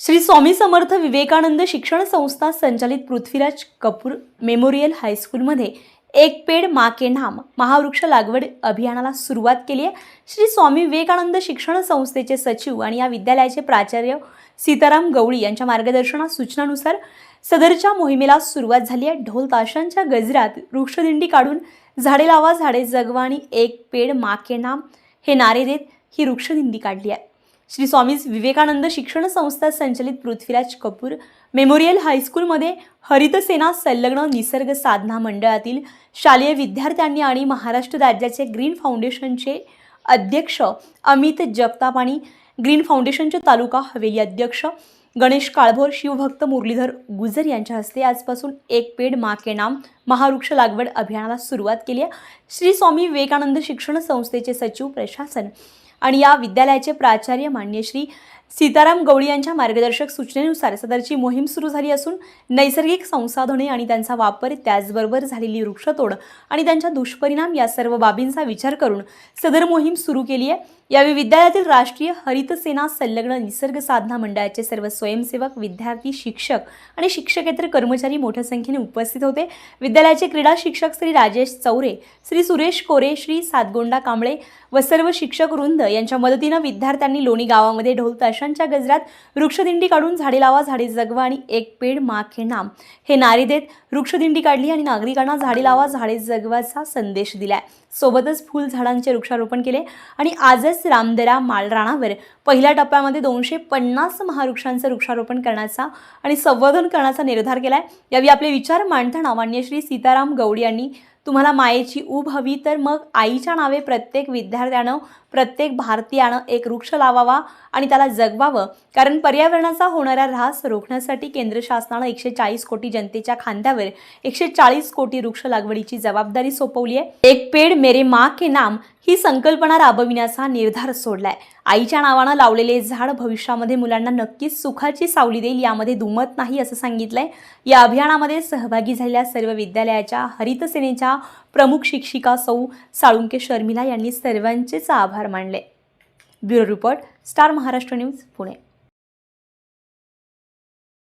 श्री स्वामी समर्थ विवेकानंद शिक्षण संस्था संचालित पृथ्वीराज कपूर मेमोरियल हायस्कूलमध्ये एक पेड मा के नाम महावृक्ष लागवड अभियानाला सुरुवात केली आहे. श्री स्वामी विवेकानंद शिक्षण संस्थेचे सचिव आणि या विद्यालयाचे प्राचार्य सीताराम गवळी यांच्या मार्गदर्शना सूचनानुसार सदरच्या मोहिमेला सुरुवात झाली आहे. ढोल ताशांच्या गजरात वृक्षदिंडी काढून झाडे लावा झाडे जगवा आणि एक पेड मा के नाम हे नारे देत ही वृक्षदिंडी काढली आहे. श्री स्वामी विवेकानंद शिक्षण संस्था संचलित पृथ्वीराज कपूर मेमोरियल हायस्कूलमध्ये हरितसेना संलग्न निसर्ग साधना मंडळातील शालेय विद्यार्थ्यांनी आणि महाराष्ट्र राज्याचे ग्रीन फाउंडेशनचे अध्यक्ष अमित जगताप आणि ग्रीन फाउंडेशनचे तालुका हवेली अध्यक्ष गणेश काळभोर शिवभक्त मुरलीधर गुजर यांच्या हस्ते आजपासून एक पेड मा के नाम महावृक्ष लागवड अभियानाला सुरुवात केली आहे. श्री स्वामी विवेकानंद शिक्षण संस्थेचे सचिव प्रशासन आणि या विद्यालयाचे प्राचार्य मान्य श्री सीताराम गवळी यांच्या मार्गदर्शक सूचनेनुसार सदरची मोहीम सुरू झाली असून नैसर्गिक संसाधने आणि त्यांचा वापर त्याचबरोबर झालेली वृक्षतोड आणि त्यांच्या दुष्परिणाम या सर्व बाबींचा विचार करून सदर मोहीम सुरू केली आहे. यावेळी विद्यालयातील राष्ट्रीय हरित सेना संलग्न निसर्ग साधना मंडळाचे सर्व स्वयंसेवक विद्यार्थी शिक्षक आणि शिक्षकेतर कर्मचारी मोठ्या संख्येने उपस्थित होते. विद्यालयाचे क्रीडा शिक्षक श्री राजेश चौरे श्री सुरेश कोरे श्री सातगोंडा कांबळे व सर्व शिक्षक वृंद यांच्या मदतीनं विद्यार्थ्यांनी लोणी गावामध्ये ढोल ताशांच्या गजरात वृक्षदिंडी काढून झाडे लावा झाडे जगवा आणि एक पेड माखे नाम हे नारी देत वृक्षदिंडी काढली आणि नागरिकांना झाडे लावा झाडे जगवाचा संदेश दिलाय. सोबतच फुल झाडांचे वृक्षारोपण केले आणि आजच रामदरा मालराणावर पहिल्या टप्प्यामध्ये दोनशे पन्नास महावृक्षांचं वृक्षारोपण करण्याचा आणि संवर्धन करण्याचा निर्धार केला आहे यावेळी आपले विचार मांडताना मान्य श्री सीताराम गौडी यांनी. तुम्हाला मायेची ऊब हवी तर मग आईच्या नावे प्रत्येक विद्यार्थ्यानं प्रत्येक भारतीयानं एक वृक्ष लावावा आणि त्याला जगवावं. कारण पर्यावरणाचा होणारा ऱ्हास रोखण्यासाठी केंद्र शासनानं एकशे चाळीस कोटी जनतेच्या खांद्यावर एकशे चाळीस कोटी वृक्ष लागवडीची जबाबदारी सोपवली आहे. एक पेड मेरे मा के नाम ही संकल्पना राबविण्याचा निर्धार सोडलाय. आईच्या नावानं लावलेले झाड भविष्यामध्ये मुलांना नक्कीच सुखाची सावली देईल यामध्ये दुमत नाही असं सांगितलंय. या अभियानामध्ये सहभागी झालेल्या सर्व विद्यालयाच्या हरित सेनेच्या प्रमुख शिक्षिका सौ. साळुंके शर्मिला यांनी सर्वांचेच आभार मानले. Bureau report star Maharashtra news Pune.